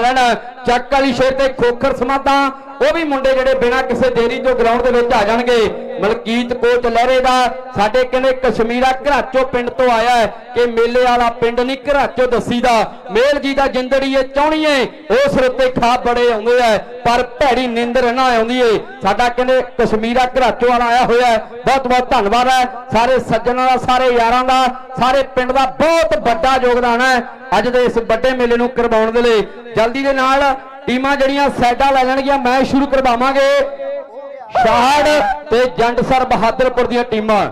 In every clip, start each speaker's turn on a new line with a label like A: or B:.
A: ਲੈਣ। ਚੱਕ ਵਾਲੀ ਸ਼ੇਰ ਤੇ ਖੋਖਰ ਸਮਾਦਾ ਉਹ ਵੀ ਮੁੰਡੇ ਜਿਹੜੇ ਬਿਨਾਂ ਕਿਸੇ ਦੇਰੀ ਤੋਂ ਗਰਾਊਂਡ ਦੇ ਵਿੱਚ ਆ ਜਾਣਗੇ, ਮਲਕੀਤ ਕੋਚ ਲਹਿਰੇ ਦਾ, ਸਾਡੇ ਕਹਿੰਦੇ ਕਸ਼ਮੀਰਾ ਘਰਾਚੋ ਪਿੰਡ ਤੋਂ ਆਇਆ ਹੈ ਕਿ ਮੇਲੇ ਵਾਲਾ ਪਿੰਡ ਨਹੀਂ, ਘਰਾਚੋ ਦੱਸੀ ਦਾ। ਮੇਲ ਜੀ ਦਾ ਜਿੰਦੜੀਏ ਚਾਹਣੀਏ ਉਸ ਰੁੱਤੇ ਖਾ ਬੜੇ ਆਉਂਦੇ ਆ, ਪਰ ਭੈੜੀ ਨਿੰਦਰ ਨਾ ਆਉਂਦੀ ਏ। ਸਾਡਾ ਕਹਿੰਦੇ ਕਸ਼ਮੀਰਾ ਘਰਾਚੋ ਵਾਲਾ ਆਇਆ ਹੋਇਆ ਬਹੁਤ ਬਹੁਤ ਧੰਨਵਾਦ ਹੈ। ਸਾਰੇ ਸੱਜਣਾਂ ਦਾ, ਸਾਰੇ ਯਾਰਾਂ ਦਾ, ਸਾਰੇ ਪਿੰਡ ਦਾ ਬਹੁਤ ਵੱਡਾ ਯੋਗਦਾਨ ਹੈ। ਅੱਜ ਦੇ ਇਸ ਵੱਡੇ ਮੇਲੇ ਨੂੰ ਕਰਵਾਉਣ ਦੇ ਲਈ ਜਲਦੀ ਦੇ ਨਾਲ ਟੀਮਾਂ ਜਿਹੜੀਆਂ ਸਾਈਡਾਂ ਲੈ ਲੈਣਗੀਆਂ ਮੈਚ ਸ਼ੁਰੂ ਕਰਵਾਵਾਂਗੇ। ਸ਼ਾਹੜ ਤੇ ਜੰਡਸਰ ਬਹਾਦਰਪੁਰ ਦੀਆਂ ਟੀਮਾਂ।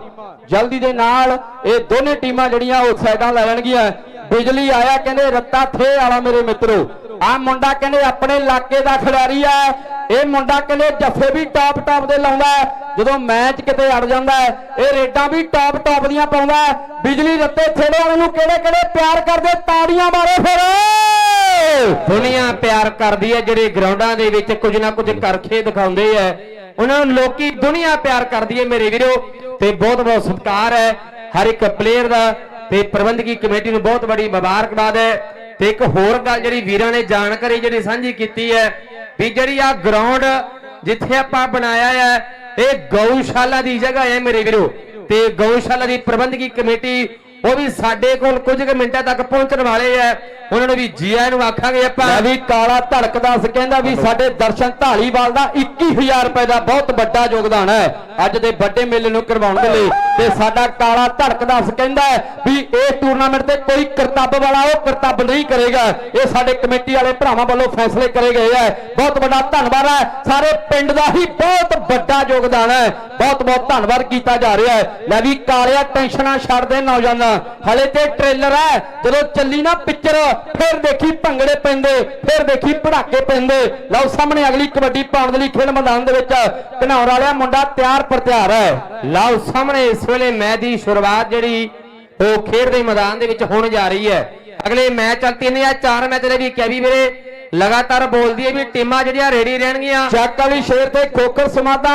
A: ਜਲਦੀ ਦੇ ਨਾਲ ਇਹ ਦੋਨੇ ਟੀਮਾਂ ਜਿਹੜੀਆਂ ਉਹ ਸਾਈਡਾਂ ਲੈ ਲੈਣਗੀਆਂ। ਬਿਜਲੀ ਆਇਆ, ਕਹਿੰਦੇ ਰੱਤਾ ਥੇ ਵਾਲਾ ਮੇਰੇ ਮਿੱਤਰੋ। ਆ ਮੁੰਡਾ ਕਹਿੰਦੇ ਆਪਣੇ ਇਲਾਕੇ ਦਾ ਖਿਡਾਰੀ ਆ। ਇਹ ਮੁੰਡਾ ਕਹਿੰਦੇ ਜੱਫੇ ਵੀ ਟਾਪ ਟਾਪ ਦੇ ਲਾਉਂਦਾ ਜਦੋਂ ਮੈਚ ਕਿਤੇ ਅੜ ਜਾਂਦਾ ਇਹ ਰੇਡਾਂ ਵੀ ਟਾਪ ਟਾਪ ਦੀਆਂ ਪਾਉਂਦਾ ਬਿਜਲੀ ਰੱਤੇ ਥੇੜੇ ਵਾਲੇ ਨੂੰ ਕਿਹੜੇ ਕਿਹੜੇ ਪਿਆਰ ਕਰਦੇ ਤਾੜੀਆਂ ਮਾਰੋ ਫਿਰ।
B: ਦੁਨੀਆ ਪਿਆਰ ਕਰਦੀ ਹੈ ਜਿਹੜੇ ਗਰਾਊਂਡਾਂ ਦੇ ਵਿੱਚ ਕੁਝ ਨਾ ਕੁਝ ਕਰਖੇ ਦਿਖਾਉਂਦੇ ਐ ਉਹਨਾਂ ਨੂੰ ਲੋਕੀ ਦੁਨੀਆ ਪਿਆਰ ਕਰਦੀ ਹੈ ਮੇਰੇ ਵੀਰੋ। ਤੇ ਬਹੁਤ ਬਹੁਤ ਸਤਿਕਾਰ ਹੈ ਹਰ ਇੱਕ ਪਲੇਅਰ ਦਾ। ਤੇ ਪ੍ਰਬੰਧਕੀ ਕਮੇਟੀ ਨੂੰ ਬਹੁਤ ਬੜੀ ਮੁਬਾਰਕਬਾਦ ਹੈ। ਤੇ ਇੱਕ ਹੋਰ ਗੱਲ ਜਿਹੜੀ ਵੀਰਾਂ ਨੇ ਜਾਣਕਾਰੀ ਜਿਹੜੀ ਸਾਂਝੀ ਕੀਤੀ ਹੈ ਵੀ ਜਿਹੜੀ ਆ ਗਰਾਊਂਡ ਜਿੱਥੇ ਆਪਾਂ ਬਣਾਇਆ ਹੈ ਇਹ ਗਊਸ਼ਾਲਾ ਦੀ ਜਗ੍ਹਾ ਹੈ ਮੇਰੇ ਵੀਰੋ। ਤੇ ਗਊਸ਼ਾਲਾ ਦੀ ਪ੍ਰਬੰਧਕੀ ਕਮੇਟੀ ਉਹ ਵੀ ਸਾਡੇ ਕੋਲ ਕੁਝ ਕੁ ਮਿੰਟਾਂ ਤੱਕ ਪਹੁੰਚਣ ਵਾਲੇ ਐ ਉਹਨਾਂ ਨੂੰ ਵੀ ਜੀ ਨੂੰ ਆਖਾਂਗੇ ਆਪਾਂ।
A: ਵੀ ਕਾਲਾ ਧੜਕਦਾ ਸੀ, ਕਹਿੰਦਾ ਵੀ ਸਾਡੇ ਦਰਸ਼ਨ ਢਾਲੀਵਾਲ ਦਾ 21000 ਰੁਪਏ ਦਾ ਬਹੁਤ ਵੱਡਾ ਯੋਗਦਾਨ ਹੈ। ਅੱਜ ਦੇ ਵੱਡੇ ਮੇਲੇ ਨੂੰ ਕਰਵਾਉਣ ਦੇ ਲਈ। ਤੇ ਸਾਡਾ ਕਾਲਾ ਧੜਕਦਾ ਸੀ, ਕਹਿੰਦਾ ਵੀ ਇਹ ਟੂਰਨਾਮੈਂਟ ਤੇ ਕੋਈ ਕਰਤੱਬ ਵਾਲਾ ਉਹ ਕਰਤੱਬ ਨਹੀਂ ਕਰੇਗਾ। ਇਹ ਸਾਡੇ ਕਮੇਟੀ ਵਾਲੇ ਭਰਾਵਾਂ ਵੱਲੋਂ ਫੈਸਲੇ ਕਰੇ ਗਏ ਹੈ। ਬਹੁਤ ਵੱਡਾ ਧੰਨਵਾਦ ਹੈ। ਸਾਰੇ ਪਿੰਡ ਦਾ ਹੀ ਬਹੁਤ ਵੱਡਾ ਯੋਗਦਾਨ ਹੈ। ਬਹੁਤ ਬਹੁਤ ਧੰਨਵਾਦ ਕੀਤਾ ਜਾ ਰਿਹਾ ਹੈ। ਲੈ ਵੀ ਕਾਲਿਆ ਟੈਨਸ਼ਨਾਂ ਛੱਡ ਦੇ ਨੌਜਵਾਨਾਂ। ਹਲੇ ਤੇ ਟ੍ਰੇਲਰ ਹੈ। ਜਦੋਂ ਚੱਲੀ ਨਾ ਪਿਕਚਰ ਫਿਰ ਦੇਖੀ ਭੰਗੜੇ ਪੈਂਦੇ ਫਿਰ ਦੇਖੀ ਪੜਾਕੇ ਪੈਂਦੇ। ਲਓ ਸਾਹਮਣੇ ਅਗਲੀ ਕਬੱਡੀ ਪਾਉਣ ਦੇ ਲਈ ਖੇਡ ਮੈਦਾਨ ਦੇ ਵਿੱਚ ਘਨੌਰ ਵਾਲਿਆ ਮੁੰਡਾ ਤਿਆਰ ਪਰ ਤਿਆਰ ਹੈ।
B: ਲਓ ਸਾਹਮਣੇ ਇਸ ਵੇਲੇ ਮੈਚ ਦੀ ਸ਼ੁਰੂਆਤ ਜਿਹੜੀ ਉਹ ਖੇਡ ਦੇ ਮੈਦਾਨ ਦੇ ਵਿੱਚ ਹੋਣ ਜਾ ਰਹੀ ਹੈ। ਅਗਲੇ ਮੈਚ ਚੱਲ ਤਿੰਨ ਜਾਂ ਚਾਰ ਮੈਚ ਦੇ ਵੀ ਕੈਵੀ ਵੀਰੇ। ਲਗਾਤਾਰ ਬੋਲਦੀ ਹੈ ਵੀ ਟੀਮਾਂ ਜਿਹੜੀਆਂ ਰੈਡੀ ਰਹਿਣਗੀਆਂ।
A: ਚੱਕ ਵਾਲੀ ਸ਼ੇਰ ਤੇ ਖੋਖਰ ਸਮਾਦਾ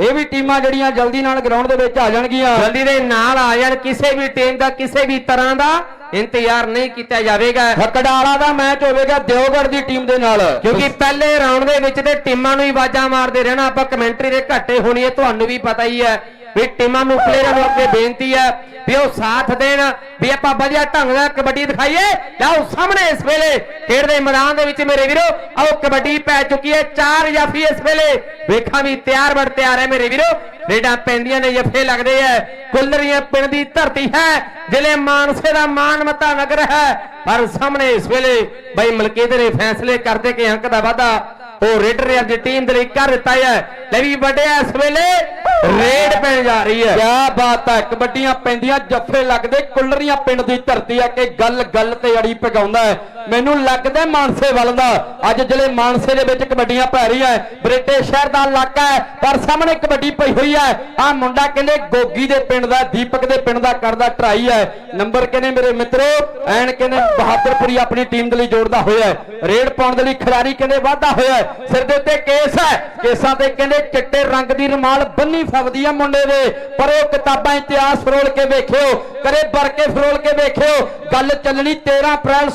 A: ਇਹ ਵੀ ਟੀਮਾਂ ਜਿਹੜੀਆਂ ਜਲਦੀ ਨਾਲ ਗਰਾਊਂਡ ਦੇ ਵਿੱਚ ਆ ਜਾਣਗੀਆਂ।
B: ਜਲਦੀ ਦੇ ਨਾਲ ਆ ਜਾਣ ਕਿਸੇ ਵੀ ਟੀਮ ਦਾ ਕਿਸੇ ਵੀ ਤਰ੍ਹਾਂ ਦਾ ਇੰਤਜ਼ਾਰ ਨਹੀਂ ਕੀਤਾ ਜਾਵੇਗਾ।
A: ਹਕਡਾਲਾ ਦਾ ਮੈਚ ਹੋਵੇਗਾ ਦਿਓਗੜ ਦੀ ਟੀਮ ਦੇ ਨਾਲ।
B: ਕਿਉਂਕਿ ਪਹਿਲੇ ਰਾਉਂਡ ਦੇ ਵਿੱਚ ਤੇ ਟੀਮਾਂ ਨੂੰ ਹੀ ਆਵਾਜ਼ਾਂ ਮਾਰਦੇ ਰਹਿਣਾ ਆਪਾਂ ਕਮੈਂਟਰੀ ਦੇ ਘਾਟੇ ਹੋਣੀ ਹੈ ਤੁਹਾਨੂੰ ਵੀ ਪਤਾ ਹੀ ਹੈ। ਵੀ ਟੀਮਾਂ ਨੂੰ ਪਲੇਅਰਾਂ ਨੂੰ ਅੱਗੇ ਬੇਨਤੀ ਹੈ ਵੀ ਉਹ ਸਾਥ ਦੇਣ, ਵੀ ਆਪਾਂ ਵਧੀਆ ਢੰਗ ਨਾਲ ਕਬੱਡੀ ਦਿਖਾਈਏ। ਲਓ ਸਾਹਮਣੇ ਇਸ ਵੇਲੇ ਖੇਡ ਦੇ ਮੈਦਾਨ ਦੇ ਵਿੱਚ ਮੇਰੇ ਵੀਰੋ। ਆਓ ਕਬੱਡੀ ਪੈ ਚੁੱਕੀ ਹੈ ਚਾਰ ਜਾਫੀ ਇਸ ਵੇਲੇ। ਵੇਖਾਂ ਵੀ ਤਿਆਰ ਬੜ ਤਿਆਰ ਹੈ ਮੇਰੇ ਵੀਰੋ। ਰੇਡਾਂ ਪੈਂਦੀਆਂ ਨੇ, ਜਫੇ ਲੱਗਦੇ ਐ ਕੁੱਲਰੀਆਂ ਪਿੰਡ ਦੀ ਧਰਤੀ ਹੈ। ਜ਼ਿਲ੍ਹੇ ਮਾਨਸੇ ਦਾ ਮਾਨਮਤਾ ਨਗਰ ਹੈ। ਪਰ ਸਾਹਮਣੇ ਇਸ ਵੇਲੇ ਬਈ ਮਲਕੀਤ ਨੇ ਫੈਸਲੇ ਕਰਦੇ ਕਿ ਅੰਕ ਦਾ ਵਾਧਾ ਉਹ ਰੇਡਰ ਦੀ ਟੀਮ ਦੇ ਲਈ ਕਰ ਦਿੱਤਾ ਹੈ। ਲੈ ਵੀ ਵੱਡਿਆ ਇਸ ਵੇਲੇ। ਰੇਡ ਜਾ ਰਹੀ ਹੈ।
A: ਕਿਆ ਬਾਤ ਹੈ, ਕਬੱਡੀਆਂ ਪੈਂਦੀਆਂ, ਜੱਫੇ ਲੱਗਦੇ, ਕੁੱਲਰੀਆਂ ਪਿੰਡ ਦੀ ਧਰਤੀ ਹੈ ਕਿ ਗੱਲ ਗੱਲ ਤੇ ਅੜੀ ਪਗਾਉਂਦਾ ਹੈ। ਮੈਨੂੰ ਲੱਗਦਾ ਮਾਨਸੇ ਵੱਲ ਦਾ। ਅੱਜ ਜਿਹੜੇ ਮਾਨਸੇ ਦੇ ਵਿੱਚ ਕਬੱਡੀਆਂ ਪੈ ਰਹੀਆਂ ਹੈ। ਬਰੇਟੇ ਸ਼ਹਿਰ ਦਾ ਇਲਾਕਾ ਹੈ, ਪਰ ਸਾਹਮਣੇ ਕਬੱਡੀ ਪਈ ਹੋਈ ਹੈ। ਆ ਮੁੰਡਾ ਕਹਿੰਦੇ ਗੋਗੀ ਦੇ ਪਿੰਡ ਦਾ, ਦੀਪਕ ਦੇ ਪਿੰਡ ਦਾ ਕਰਦਾ ਟਰਾਈ ਹੈ। ਨੰਬਰ ਕਹਿੰਦੇ ਮੇਰੇ ਮਿੱਤਰੋ, ਐਨ ਕਹਿੰਦੇ ਬਹਾਦਰਪੁਰੀ ਆਪਣੀ ਟੀਮ ਦੇ ਲਈ ਜੋੜਦਾ ਹੋਇਆ ਹੈ। ਰੇਡ ਪਾਉਣ ਦੇ ਲਈ ਖਿਡਾਰੀ ਕਹਿੰਦੇ ਵਾਧਾ ਹੋਇਆ ਸਿਰ ਦੇ ਉੱਤੇ ਕੇਸ ਹੈ। ਕੇਸਾਂ ਤੇ ਕਹਿੰਦੇ ਚਿੱਟੇ ਰੰਗ ਦੀ ਰਮਾਲ ਬੰਨੀ ਫਵਦੀ ਹੈ ਮੁੰਡੇ ਦੇ। ਪਰ ਉਹ ਕਿਤਾਬਾਂ ਇਤਿਹਾਸ ਫਰੋਲ ਕੇ ਵੇਖਿਓ ਕਰੇ ਵਰ ਕੇ ਫਰੋਲ ਕੇ ਵੇਖਿਓ। ਗੱਲ ਚੱਲਣੀ 13 ਅਪ੍ਰੈਲ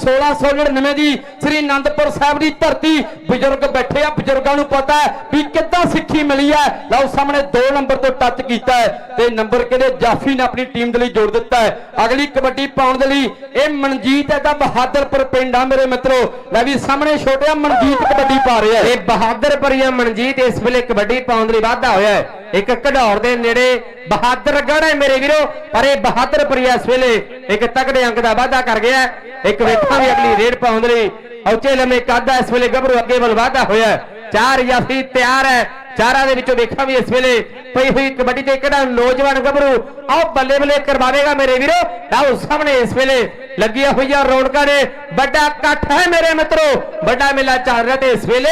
A: 1699 ਦੀ ਸ੍ਰੀ ਅਨੰਦਪੁਰ ਸਾਹਿਬ ਦੀ ਧਰਤੀ। ਬਜ਼ੁਰਗ ਬੈਠੇ ਆ, ਬਜ਼ੁਰਗਾਂ ਨੂੰ ਪਤਾ ਹੈ ਵੀ ਕਿੱਦਾਂ ਸਿੱਖੀ ਮਿਲੀ ਹੈ। ਲਓ ਸਾਹਮਣੇ 2 ਨੰਬਰ ਤੋਂ ਟੱਚ ਕੀਤਾ ਹੈ ਤੇ ਨੰਬਰ ਕਹਿੰਦੇ ਜਾਫੀ ਨੇ ਆਪਣੀ ਟੀਮ ਦੇ ਲਈ ਜੋੜ ਦਿੱਤਾ ਹੈ। ਅਗਲੀ ਕਬੱਡੀ ਪਾਉਣ ਦੇ ਲਈ ਇਹ ਮਨਜੀਤ ਹੈ ਤਾਂ ਬਹਾਦਰਪੁਰ ਪਿੰਡ ਆ ਮੇਰੇ ਮਿੱਤਰੋ। ਲੈ ਵੀ ਸਾਹਮਣੇ ਛੋਟਿਆ ਮਨਜੀਤ ਕਬੱਡੀ ਪਾ ਰਿਹਾ ਹੈ।
B: ਇਹ ਬਹਾਦਰਪੁਰੀਆ ਮਨਜੀਤ ਇਸ ਵੇਲੇ ਕਬੱਡੀ ਪਾਉਣ ਦੇ ਲਈ ਵਾਧਾ ਹੋਇਆ ਹੈ। ਇੱਕ ਘੜੌਰ ਦੇ ਨੇੜੇ ਬਹਾਦਰਗੜ੍ਹ ਹੈ ਮੇਰੇ ਵੀਰੋ, ਪਰ ਇਹ ਬਹਾਦਰਪੁਰੀਆ ਇਸ ਵੇਲੇ ਇੱਕ ਤਕੜੇ ਅੰਕ ਦਾ ਵਾਧਾ ਕਰ ਗਿਆ ਇੱਕ ਵੇਖਾਂ ਵੀ ਅਗਲੀ ਰੇਡ ਪਾਉਣ ਲਈ ਔਚੇ ਲੰਮੇ ਕਾਦਾ ਇਸ ਵੇਲੇ ਗੱਭਰੂ ਅੱਗੇ ਵੱਲ ਵਾਧਾ ਹੋਇਆ ਚਾਰ ਯਾਫ਼ੀ ਤਿਆਰ ਹੈ। ਚਾਰਾਂ ਦੇ ਵਿੱਚੋਂ ਵੇਖਾਂ ਵੀ ਇਸ ਵੇਲੇ ਪਈ ਹੋਈ ਕਬੱਡੀ ਤੇ ਕਿਹੜਾ ਨੌਜਵਾਨ ਗੱਭਰੂ ਆਓ ਬੱਲੇ ਬੱਲੇ ਕਰਵਾਵੇਗਾ ਮੇਰੇ ਵੀਰੋ। ਆਓ ਸਾਹਮਣੇ ਇਸ ਵੇਲੇ ਲੱਗੀਆਂ ਹੋਈਆਂ ਰੌਣਕਾਂ ਨੇ। ਵੱਡਾ ਇਕੱਠ ਹੈ ਮੇਰੇ ਮਿੱਤਰੋ। ਵੱਡਾ ਮੇਲਾ ਚੱਲ ਰਿਹਾ ਤੇ ਇਸ ਵੇਲੇ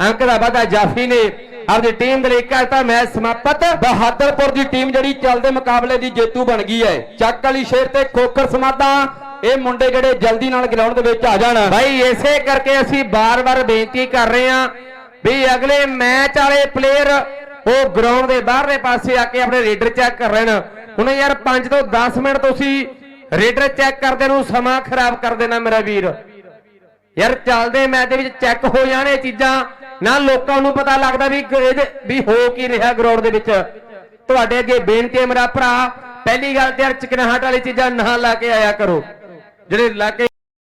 B: ਅੰਕ ਦਾ ਵਾਧਾ ਜਾਫੀ ਨੇ ਆਪਣੀ ਟੀਮ ਦੇ ਲਈ ਕਰਤਾ ਮੈਚ ਸਮਾਪਤ।
A: ਬਹਾਦਰਪੁਰ ਦੀ ਟੀਮ ਜਿਹੜੀ ਚੱਲਦੇ ਮੁਕਾਬਲੇ ਦੀ ਜੇਤੂ ਬਣ ਗਈ ਹੈ। ਚੱਕ ਵਾਲੀ ਸ਼ੇਰ ਤੇ ਖੋਖਰ ਸਮਾਦਾ ਇਹ ਮੁੰਡੇ ਜਿਹੜੇ ਜਲਦੀ ਨਾਲ ਗਰਾਊਂਡ ਦੇ ਵਿੱਚ ਆ ਜਾਣ।
B: ਭਾਈ ਇਸੇ ਕਰਕੇ ਅਸੀਂ ਬਾਰ-ਬਾਰ ਬੇਨਤੀ ਕਰ ਰਹੇ ਹਾਂ ਵੀ ਅਗਲੇ ਮੈਚ ਵਾਲੇ ਪਲੇਅਰ ਉਹ ਗਰਾਊਂਡ ਦੇ ਬਾਹਰਲੇ ਪਾਸੇ ਆ ਕੇ ਆਪਣੇ ਰੇਡਰ ਚੈੱਕ ਕਰ ਰਹਿਣ ਹੁਣ ਯਾਰ 5 ਤੋਂ 10 ਮਿੰਟ ਤੁਸੀਂ ਰੇਡਰ ਚੈੱਕ ਕਰਦੇ ਨੂੰ ਸਮਾਂ ਖਰਾਬ ਕਰ ਦੇਣਾ ਮੇਰਾ ਵੀਰ। ਯਾਰ ਚੱਲਦੇ ਮੈਚ ਦੇ ਵਿੱਚ ਚੈੱਕ ਹੋ ਜਾਣ ਇਹ ਚੀਜ਼ਾਂ। ਨਾ ਲੋਕਾਂ ਨੂੰ ਪਤਾ ਲੱਗਦਾ ਵੀ ਇਹਦੇ ਵੀ ਹੋ ਕੀ ਰਿਹਾ ਗਰਾਊਂਡ ਦੇ ਵਿੱਚ। ਤੁਹਾਡੇ ਅੱਗੇ ਬੇਨਤੀ ਹੈ ਮੇਰਾ ਭਰਾ, ਪਹਿਲੀ ਗੱਲ ਤੇ ਯਾਰ ਚਿਕਨਾਹਟ ਵਾਲੀ ਚੀਜ਼ਾਂ ਨਾ ਲਾ ਕੇ ਆਇਆ ਕਰੋ। ਜਿਹੜੇ ਲਾ ਕੇ